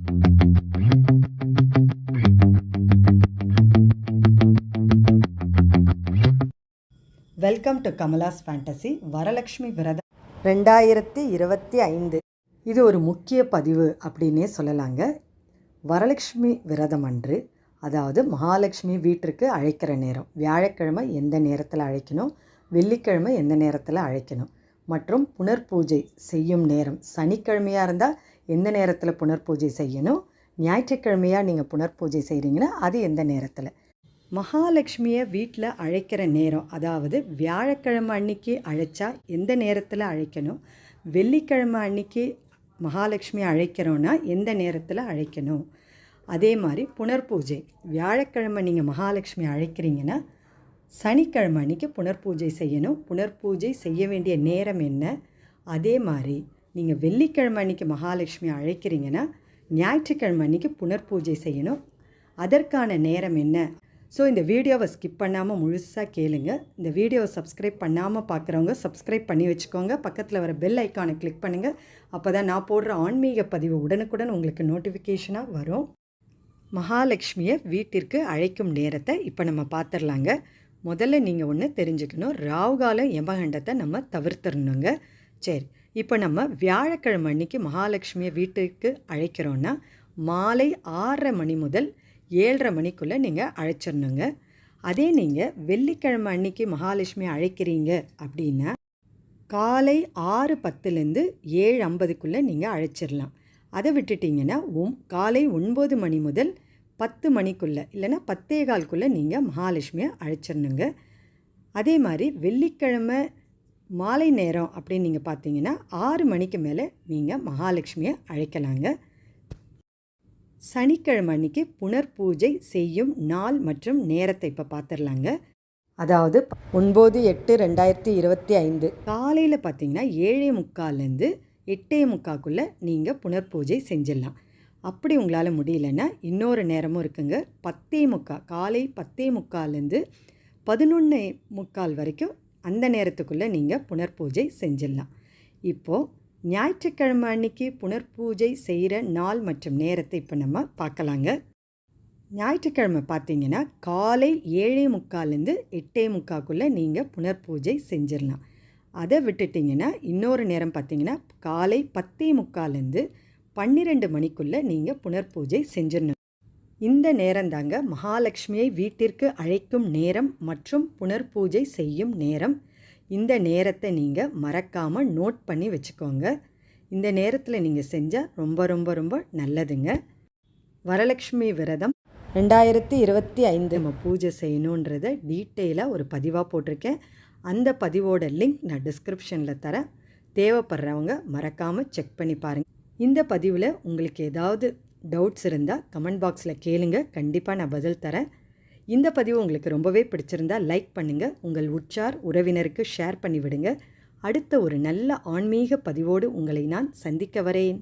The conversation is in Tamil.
Welcome to Kamala's fantasy Varalakshmi Vratam ரெண்டாயிரத்தி இருபத்தி ஐந்து. இது ஒரு முக்கிய பதிவு அப்படின்னே சொல்லலாங்க. வரலக்ஷ்மி விரதம் அன்று அதாவது மகாலட்சுமி வீட்டிற்கு அழைக்கிற நேரம். வியாழக்கிழமை எந்த நேரத்தில் அழைக்கணும்? வெள்ளிக்கிழமை எந்த நேரத்தில் அழைக்கணும்? மற்றும் புனர்பூஜை செய்யும் நேரம் சனிக்கிழமையாக இருந்தால் எந்த நேரத்தில் புனர்பூஜை செய்யணும்? ஞாயிற்றுக்கிழமையாக நீங்கள் புனர்பூஜை செய்கிறீங்கன்னா அது எந்த நேரத்தில்? மகாலட்சுமியை வீட்டில் அழைக்கிற நேரம் அதாவது வியாழக்கிழமை அன்னைக்கு அழைச்சா எந்த நேரத்தில் அழைக்கணும்? வெள்ளிக்கிழமை அன்னைக்கு மகாலட்சுமி அழைக்கிறோன்னா எந்த நேரத்தில் அழைக்கணும்? அதே மாதிரி புனர்பூஜை வியாழக்கிழமை நீங்கள் மகாலட்சுமி அழைக்கிறீங்கன்னா சனிக்கிழமை அன்னைக்கு புனர்பூஜை செய்யணும். புனர்பூஜை செய்ய வேண்டிய நேரம் என்ன? அதே மாதிரி நீங்கள் வெள்ளிக்கிழமை அன்னைக்கு மகாலட்சுமி அழைக்கிறீங்கன்னா ஞாயிற்றுக்கிழமை அன்னைக்கு புனர்பூஜை செய்யணும். அதற்கான நேரம் என்ன? ஸோ இந்த வீடியோவை ஸ்கிப் பண்ணாமல் முழுசாக கேளுங்க. இந்த வீடியோவை சப்ஸ்கிரைப் பண்ணாமல் பார்க்குறவங்க சப்ஸ்கிரைப் பண்ணி வச்சுக்கோங்க. பக்கத்தில் வர பெல் ஐக்கானை கிளிக் பண்ணுங்கள் அப்போ தான் நான் போடுற ஆன்மீக பதிவு உடனுக்குடன் உங்களுக்கு நோட்டிஃபிகேஷனாக வரும். மகாலட்சுமியை வீட்டிற்கு அழைக்கும் நேரத்தை இப்போ நம்ம பார்த்துடலாங்க முதல்ல நீங்கள் ஒன்று தெரிஞ்சுக்கணும். ராவுகால யமகண்டத்தை நம்ம தவிர்த்துடணுங்க சரி. இப்போ நம்ம வியாழக்கிழமை அன்னைக்கு மகாலட்சுமியை வீட்டுக்கு அழைக்கிறோன்னா மாலை ஆறரை மணி முதல் ஏழரை மணிக்குள்ளே நீங்கள் அழைச்சிடணுங்க. அதே நீங்கள் வெள்ளிக்கிழமை அன்னைக்கு மகாலட்சுமி அழைக்கிறீங்க அப்படின்னா காலை ஆறு பத்துலேருந்து ஏழு ஐம்பதுக்குள்ளே நீங்கள் அழைச்சிடலாம். அதை விட்டுட்டிங்கன்னா ஒம் காலை ஒன்பது மணி முதல் பத்து மணிக்குள்ளே இல்லைன்னா பத்தே கால்குள்ளே நீங்கள் மகாலட்சுமியை அழைச்சிடணுங்க. அதே மாதிரி வெள்ளிக்கிழமை மாலை நேரம் அப்படின்னு நீங்கள் பார்த்தீங்கன்னா ஆறு மணிக்கு மேலே நீங்கள் மகாலட்சுமியை அழைக்கலாங்க. சனிக்கிழமை அன்னைக்கு புனர்பூஜை செய்யும் நாள் மற்றும் நேரத்தை இப்போ பார்த்துடலாங்க அதாவது ஒன்பது எட்டு ரெண்டாயிரத்தி இருபத்தி ஐந்து காலையில் பார்த்தீங்கன்னா ஏழே முக்கால்லேருந்து எட்டே முக்காக்குள்ளே நீங்கள் புனர்பூஜை செஞ்சிடலாம். அப்படி உங்களால் முடியலன்னா இன்னொரு நேரமும் இருக்குங்க. பத்தே முக்கால் காலை பத்தே முக்கால்லேருந்து பதினொன்று முக்கால் வரைக்கும் அந்த நேரத்துக்குள்ளே நீங்கள் புனர்பூஜை செஞ்சிடலாம். இப்போது ஞாயிற்றுக்கிழமை அன்னைக்கு புனர்பூஜை செய்கிற நாள் மற்றும் நேரத்தை இப்போ நம்ம பார்க்கலாங்க. ஞாயிற்றுக்கிழமை பார்த்தீங்கன்னா காலை ஏழே முக்கால்லேருந்து எட்டே முக்காக்குள்ளே நீங்கள் புனர்பூஜை செஞ்சிடலாம். அதை விட்டுட்டிங்கன்னா இன்னொரு நேரம் பார்த்தீங்கன்னா காலை பத்தே முக்கால்லேருந்து பன்னிரெண்டு மணிக்குள்ளே நீங்கள் புனர்பூஜை செஞ்சிடணும். இந்த நேரந்தாங்க மகாலட்சுமியை வீட்டிற்கு அழைக்கும் நேரம் மற்றும் புனர்பூஜை செய்யும் நேரம். இந்த நேரத்தை நீங்கள் மறக்காமல் நோட் பண்ணி வச்சுக்கோங்க. இந்த நேரத்தில் நீங்கள் செஞ்சால் ரொம்ப ரொம்ப ரொம்ப நல்லதுங்க. வரலட்சுமி விரதம் ரெண்டாயிரத்தி இருபத்தி ஐந்து நம்ம பூஜை செய்யணுன்றதை டீட்டெயிலாக ஒரு பதிவாக போட்டிருக்கேன். அந்த பதிவோட லிங்க் நான் டிஸ்கிரிப்ஷனில் தரேன். தேவைப்படுறவங்க மறக்காமல் செக் பண்ணி பாருங்கள் இந்த பதிவில் உங்களுக்கு ஏதாவது டவுட்ஸ் இருந்தால் கமெண்ட் பாக்ஸில் கேளுங்க. கண்டிப்பாக நான் பதில் தரேன். இந்த பதிவு உங்களுக்கு ரொம்பவே பிடிச்சிருந்தா லைக் பண்ணுங்கள் உங்கள் உற்றார் உறவினருக்கு ஷேர் பண்ணிவிடுங்க. அடுத்த ஒரு நல்ல ஆன்மீக பதிவோடு உங்களை நான் சந்திக்க வரேன்.